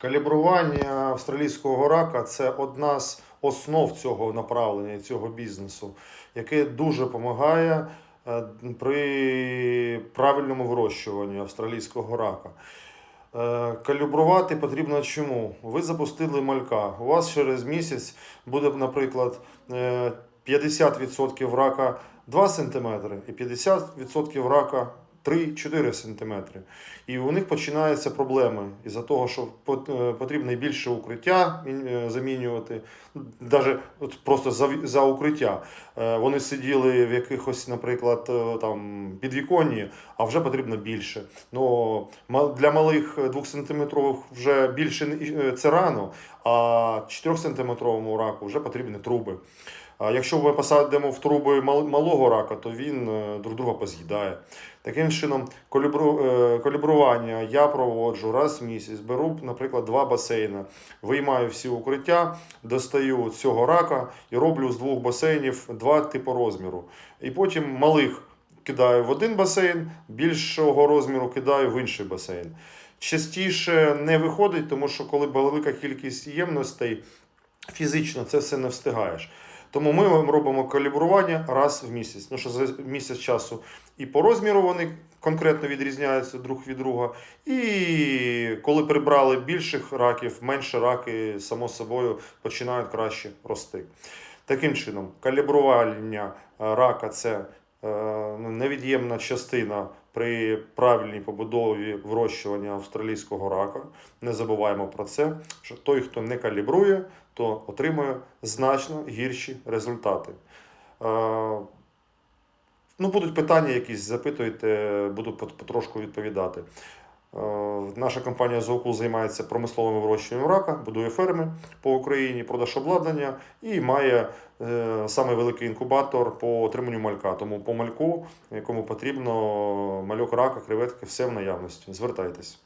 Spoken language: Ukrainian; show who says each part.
Speaker 1: Калібрування австралійського рака це одна з основ цього направлення, цього бізнесу, яке дуже допомагає е, при правильному вирощуванні австралійського рака. Е, Калібрувати потрібно чому? Ви запустили малька. У вас через місяць буде, наприклад, е, 50% рака 2 см і 50% рака 3-4 см. І у них починаються проблеми із-за того, що е, потрібно більше укриття е, замінювати. Навіть просто за, за укриття. Е, Вони сиділи в якихось, наприклад, там підвіконні, а вже потрібно більше. Ну, для малих 2-сантиметрових вже більше це рано, а 4-сантиметровому раку вже потрібні труби. А якщо ми посадимо в труби малого рака, то він е, друг друга поз'їдає. Таким чином, е, калібрування я проводжу раз в місяць, беру, наприклад, два басейни, виймаю всі укриття, достаю цього рака і роблю з двох басейнів два типу розміру. І потім малих кидаю в один басейн, більшого розміру кидаю в інший басейн. Частіше не виходить, тому що коли велика кількість ємностей, фізично це все не встигаєш. Тому ми робимо калібрування раз в місяць. Ну що за місяць часу і по розміру вони конкретно відрізняються друг від друга. І коли прибрали більших раків, менше раки, само собою, починають краще рости. Таким чином, калібрування рака це невід'ємна частина при правильній побудові вирощування австралійського рака. Не забуваємо про це, що той, хто не калібрує, то отримує значно гірші результати. Е, Ну, будуть питання якісь, запитуйте, буду потрошку відповідати. Е, Наша компанія Зоокул займається промисловим вирощуванням рака, будує ферми по Україні, продаж обладнання і має е, самий великий інкубатор по отриманню малька. Тому по мальку, якому потрібно мальок рака, креветки, все в наявності. Звертайтесь.